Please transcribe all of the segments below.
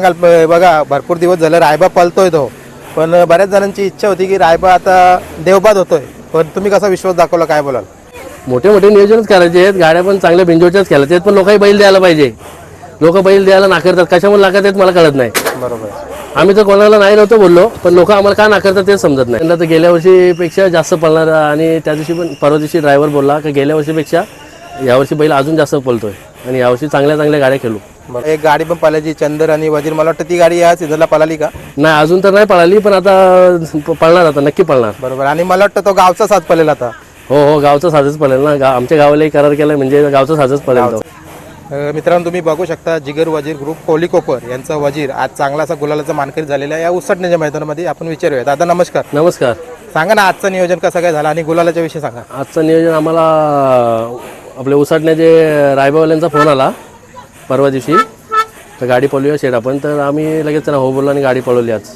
सांगाल बघा भरपूर दिवस झालं रायबा पळतोय तो. पण बऱ्याच जणांची इच्छा होती की रायबा आता देवबाद होतोय. पण तुम्ही कसा विश्वास दाखवला काय बोलाल? मोठे मोठे नियोजनच करायचे आहेत. गाड्या पण चांगल्या बिंजोच्याच खेळायचे आहेत पण लोकही बैल द्यायला पाहिजे. लोक बैल द्यायला नाकारतात. कशामुळे नाकारतात मला कळत नाही. बरोबर. आम्ही तर कोणाला नाही नव्हतं बोललो पण लोक आम्हाला का नाकारतात ते समजत नाही. तर गेल्या वर्षीपेक्षा जास्त पळणार आणि त्या दिवशी पण परवा दिवशी ड्रायव्हर बोलला की गेल्या वर्षीपेक्षा यावर्षी बैल अजून जास्त पळतोय. आणि यावर्षी चांगल्या चांगल्या गाड्या खेळू. एक गाडी पण पळायची चंदर आणि वजीर. मला वाटतं ती गाडी या सीझनला पळाली का? नाही अजून तर नाही पळाली पण आता पळणार आता नक्की पळणार. बरोबर. आणि मला वाटतं तो गावचा साथ पळेल आता. हो हो गावचा साजच पळेल ना. गा आमच्या गावालाही करार केलाय म्हणजे गावचा साजच पळेल तो. अ, मित्रांनो तुम्ही बघू शकता जिगर वजीर ग्रुप कोहली कोपर यांचा वजीर आज चांगला असा गुलालाचा मानकरी झालेला आहे. या उसटण्याच्या मैदानामध्ये आपण विचारूया. दादा नमस्कार. नमस्कार. सांगा ना आजचं नियोजन कसं काय झालं आणि गुलालाच्या विषयी सांगा. आजचं नियोजन आम्हाला आपले उसाटण्याचे रायबावाल्यांचा फोन आला. परवा दिवशी तर गाडी पळूया शेड आपण. तर आम्ही लगेच त्यांना हो बोललो आणि गाडी पळवली आज.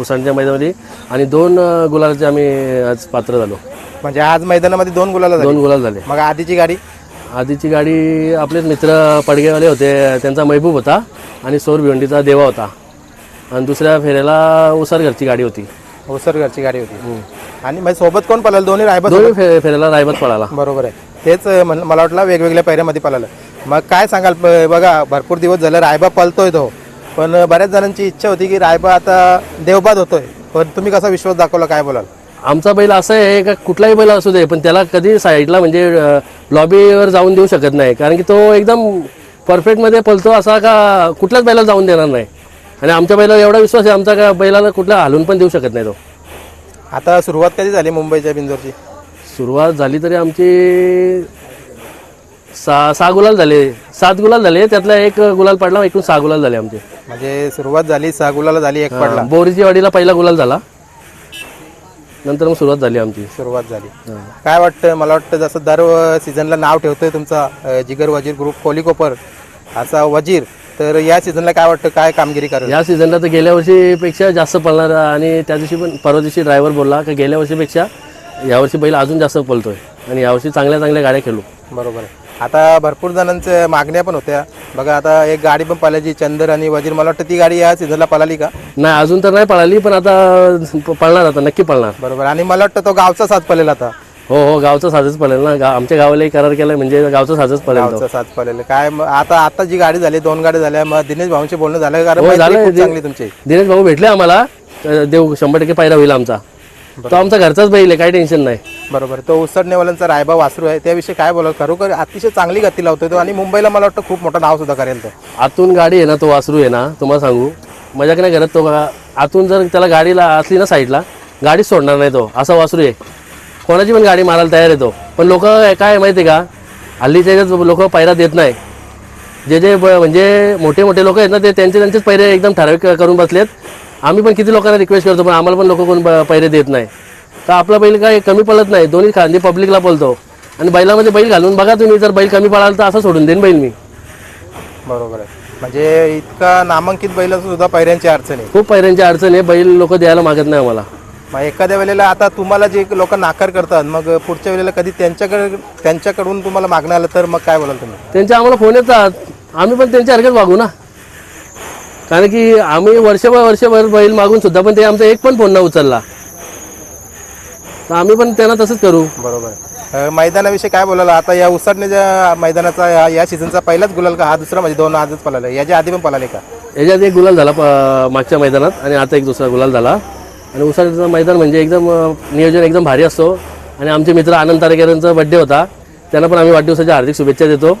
उसाटच्या मैदानामध्ये. आणि दोन गुलालाचे आम्ही आज पात्र झालो. म्हणजे आज मैदानामध्ये दोन गुलाला झाले. दोन गुलाल झाले. मग आधीची गाडी? आधीची गाडी आपलेच मित्र पडगेवाले होते. त्यांचा महबूब होता आणि सौर भिवंडीचा देवा होता. आणि दुसऱ्या फेऱ्याला उसार घरची गाडी होती. ओसर घरची गाडी होती. आणि मग सोबत कोण पळाल? दोन्ही रायबत दोन्ही फेऱ्याला रायबत पळाला. बरोबर आहे. तेच मला वाटलं वेगवेगळ्या पैऱ्यामध्ये पळालं. मग काय सांगाल? बघा भरपूर दिवस झालं रायबा पळतोय तो. पण बऱ्याच जणांची इच्छा होती की रायबा आता देवबाद होतोय. पण तुम्ही कसा विश्वास दाखवला? काय बोलाल? आमचा बैल असा आहे का कुठलाही बैल असू दे पण त्याला कधी साईडला म्हणजे लॉबीवर जाऊन देऊ शकत नाही. कारण की तो एकदम परफेक्टमध्ये पळतो असा का कुठल्याच बैलाला जाऊन देणार नाही. आणि आमच्या बैलावर एवढा विश्वास आहे आमचा का बैलाला कुठला हलवून पण देऊ शकत नाही तो. आता सुरुवात कधी झाली मुंबईच्या बिंजोरची? सुरुवात झाली तरी आमची सहा सहा गुलाल झाले. सात गुलाल झाले. त्यातला एक गुलाल पडला एकूण सहा गुलाल झाले आमचे. म्हणजे सुरुवात झाली सहा गुलाला झाली एक पडला. बोरीची वाडीला पहिला गुलाल झाला. नंतर मग सुरुवात झाली आमची. सुरुवात झाली. काय वाटतं मला वाटतं जसं दर सीझनला नाव ठेवतोय तुमचा जिगर वजीर ग्रुप कोहली कोपर असा वजीर तर या सीझनला काय वाटतं? काय कामगिरी करेल या सीझनला तर गेल्या वर्षीपेक्षा जास्त पळणार आणि त्या दिवशी पण परवा दिवशी ड्रायव्हर बोलला की गेल्या वर्षीपेक्षा यावर्षी बैल अजून जास्त पळतोय. आणि यावर्षी चांगल्या चांगल्या गाड्या खेळू. बरोबर आहे. आता भरपूर जणांच्या मागण्या पण होत्या. बघा आता एक गाडी पण पळायची चंदर आणि वजीर. मला वाटतं ती गाडी या सीझनला पळाली का? नाही अजून तर नाही पळाली पण आता पळणार आता नक्की पळणार. बरोबर. आणि मला वाटतं तो गावचा साथ पळेल आता. हो हो गावचा साजच पळेल ना. गा आमच्या गावालाही करार केलाय म्हणजे गावचा साजच पळेल तो. गावचा साथ पळेल. काय मग आता आता जी गाडी झाली दोन गाडी झाल्या मग दिनेश भाऊंशी बोलणं झालं कारण हो, मैत्री झालं. खूप चांगली तुमची. दिनेश भाऊ भेटले आम्हाला. तर देव शंभर टक्के पायरा होईल आमचा. तो आमचा घरचाच बैल आहे काही टेन्शन नाही. बरोबर. तो उसडणेवाल्यांचा रायबा वासरू आहे त्याविषयी काय बोलाल? खरोखर अतिशय चांगली गती लावतोय तो आणि मुंबईला मला वाटतं खूप मोठं नाव सुद्धा करेल तो. आतून गाडी आहे ना तो वासरू आहे ना तुम्हाला सांगू. मजाक नाही करत तो बघा. आतून जर त्याला गाडीला असली ना साईडला गाडी सोडणार नाही तो. असा वासरू आहे. कोणाची पण गाडी मारायला तयार आहे तो. पण लोक काय माहिती आहे का? हल्लीच्या लोक पैरा देत नाही. जे जे म्हणजे मोठे मोठे लोक आहेत ना ते त्यांचे त्यांचेच पैरे एकदम ठराविक करून बसलेत. आम्ही पण किती लोकांना रिक्वेस्ट करतो पण आम्हाला पण लोक कोण पैरे देत नाही. तर आपला बैल काय कमी पळत नाही. दोन्ही खांदी पब्लिकला पळतो आणि बैलामध्ये बैल घालून बघा तुम्ही जर बैल कमी पळाल तर असं सोडून देईन बैल मी. बरोबर आहे. म्हणजे इतका नामांकित बैल सुद्धा पैऱ्यांची अडचण आहे. खूप पैऱ्यांची अडचण आहे. बैल लोक द्यायला मागत नाही आम्हाला. मग एखाद्या वेळेला आता तुम्हाला जे लोक नाकार करतात मग पुढच्या वेळेला कधी त्यांच्याकडे त्यांच्याकडून तुम्हाला मागणं आलं तर मग काय बोलाल तुम्ही? त्यांचे आम्हाला फोन येतात. आम्ही पण त्यांच्यासारखेच वागू ना. कारण की आम्ही वर्षभर वर्षभर बैल मागून सुद्धा पण ते आमचा एक पण फोन न उचलला. तर आम्ही पण त्यांना तसंच करू. बरोबर. अं, मैदानाविषयी काय बोलाल? आता या उसडण्याच्या मैदानाचा या- या सीझनचा पहिलाच गुलाल का? हा दुसरा म्हणजे दोन आजच पळाला. याच्या आधी पण पळाले का? याच्यात एक गुलाल झाला प- मागच्या मैदानात आणि आता एक दुसरा गुलाल झाला. आणि उसाचं मैदान म्हणजे एकदम अं, नियोजन एकदम भारी असतो. आणि आमचे मित्र आनंद तारेकरांचा बड्डे होता. त्यांना पण आम्ही वाढदिवसाच्या हार्दिक शुभेच्छा देतो.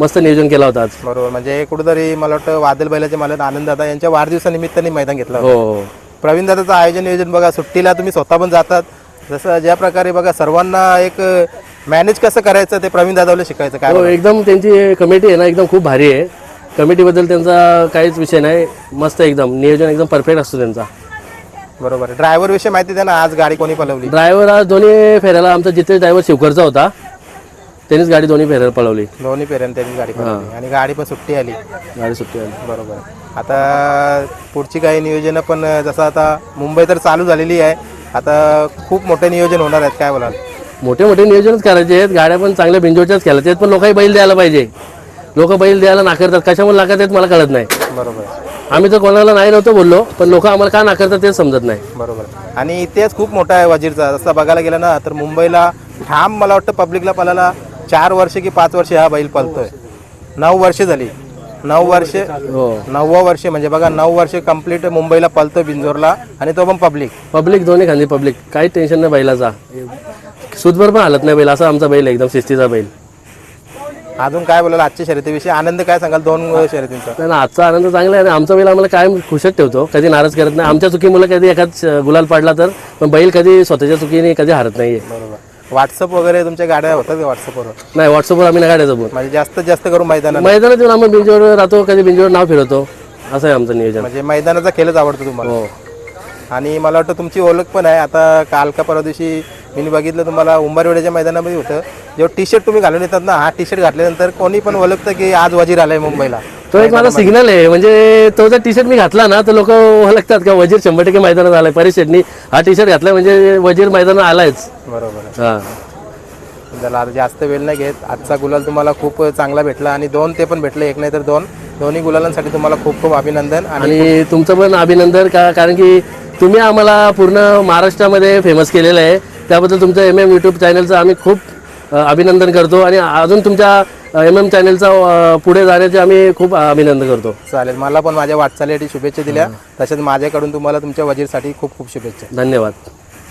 मस्त नियोजन केला होता आज. बरोबर. म्हणजे कुठेतरी मला वाटतं वादल बैलाचे मला आनंद दादा यांच्या वाढदिवसानिमित्ताने मैदान घेतलं होतं. हो. प्रवीण दादाचं आयोजन नियोजन बघा सुट्टीला तुम्ही स्वतः पण जातात. जसं ज्या प्रकारे बघा सर्वांना एक मॅनेज कसं करायचं ते प्रवीण दादाला शिकायचं काय हो एकदम त्यांची कमिटी आहे ना एकदम खूप भारी आहे. कमिटीबद्दल त्यांचा काहीच विषय नाही. मस्त एकदम नियोजन एकदम परफेक्ट असतो त्यांचा. बरोबर. ड्रायव्हर विषयी माहिती द्या ना आज गाडी कोणी पळवली ड्रायव्हर आज दोन्ही फेऱ्याला आमचा जिथे ड्रायव्हर शिवकरचा होता. त्यांनीच गाडी दोन्ही फेऱ्याला पळवली. दोन्ही पेऱ्याने त्यांनी गाडी पळवली. आणि गाडी पण सुट्टी आली. गाडी सुट्टी आली. बरोबर. आता पुढची काही नियोजन पण जसं आता मुंबई तर चालू झालेली आहे. आता खूप मोठे नियोजन होणार आहेत काय बोलाल? मोठे मोठे नियोजनच करायचे आहेत. गाड्या पण चांगल्या बिंजोच्याच खेळायच्या आहेत पण लोकही बैल द्यायला पाहिजे. लोक बैल द्यायला नाकारतात. कशामुळे नाकारतात मला कळत नाही. बरोबर. आम्ही तर कोणाला नाही नव्हतं बोललो पण लोक आम्हाला का नाकारतात तेच समजत नाही. बरोबर. आणि इतिहास खूप मोठा आहे वजीरचा. जसं बघायला गेलं ना तर मुंबईला ठाम मला वाटतं पब्लिकला पळायला चार वर्ष की पाच वर्ष हा बैल पळतोय. नऊ वर्ष झाली. नऊ वर्ष हो. नववं वर्ष म्हणजे बघा नऊ वर्ष कंप्लीट मुंबईला पळतोय बिंजोरला आणि तो पण पब्लिक पब्लिक दोन्ही खांदी पब्लिक. काही टेन्शन नाही बैलाचा. सुदभर पण हालत नाही बैल. असा आमचा बैल आहे, एकदम शिस्तीचा बैल. अजून काय बोलाल आजच्या शर्यतीविषयी? आनंद काय सांगाल दोन शर्यतींचा? नाही ना आजचा आनंद चांगला आहे आणि आमचा बैल आम्हाला कायम खुशच ठेवतो. कधी नाराज करत नाही. आमच्या चुकीमुळे कधी एखाद गुलाल पाडला तर पण बैल कधी स्वतःच्या चुकीने कधी हारत नाहीये. बरोबर. व्हॉट्सअप वगैरे तुमच्या गाड्या होतात का व्हॉट्सअपवर नाही व्हॉट्सअपवर आम्ही नाही गाड्या जमून म्हणजे जास्तीत जास्त करून मैदानात? मैदानात येऊन आम्ही बिंजोर राहतो कधी बिंजोर नाव फिरवतो. असं आहे आमचं नियोजन. म्हणजे मैदानाचा खेळच आवडतो तुम्हाला? हो. आणि मला वाटतं तुमची ओळख पण आहे. आता काल का परवा दिवशी मी बघितलं तुम्हाला उंबरवेड्याच्या मैदानामध्ये होतं. जेव्हा टी शर्ट तुम्ही घालून येतात ना हा टी शर्ट घातल्यानंतर कोणी पण ओळखतं की आज वजीर आलाय मुंबईला. तो एक माझा सिग्नल आहे. म्हणजे तो जर टी शर्ट मी घातला ना तर लोक ओळखतात का वजीर शंभर टक्के मैदानात आलाय. परिषदनी हा टी शर्ट घातला म्हणजे वजीर मैदानात आलायच. बरोबर हा. त्याला आता जास्त वेळ नाही घेत. आजचा गुलाल तुम्हाला खूप चांगला भेटला आणि दोन ते पण भेटले एक नाही तर दोन. दोन्ही गुलालांसाठी तुम्हाला खूप खूप अभिनंदन आणि आणि तुमचं पण अभिनंदन का कारण की तुम्ही आम्हाला पूर्ण महाराष्ट्रामध्ये फेमस केलेलं आहे. त्याबद्दल तुमचं एम एम यूट्यूब चॅनलचं आम्ही खूप अ, अभिनंदन करतो. आणि अजून तुमच्या एम एम चॅनलचा पुढे जाण्याचे आम्ही खूप अभिनंदन करतो. चालेल मला पण माझ्या वाटचालीसाठी शुभेच्छा दिल्या. तसेच माझ्याकडून तुम्हाला तुमच्या वजीरसाठी खूप खूप शुभेच्छा. धन्यवाद.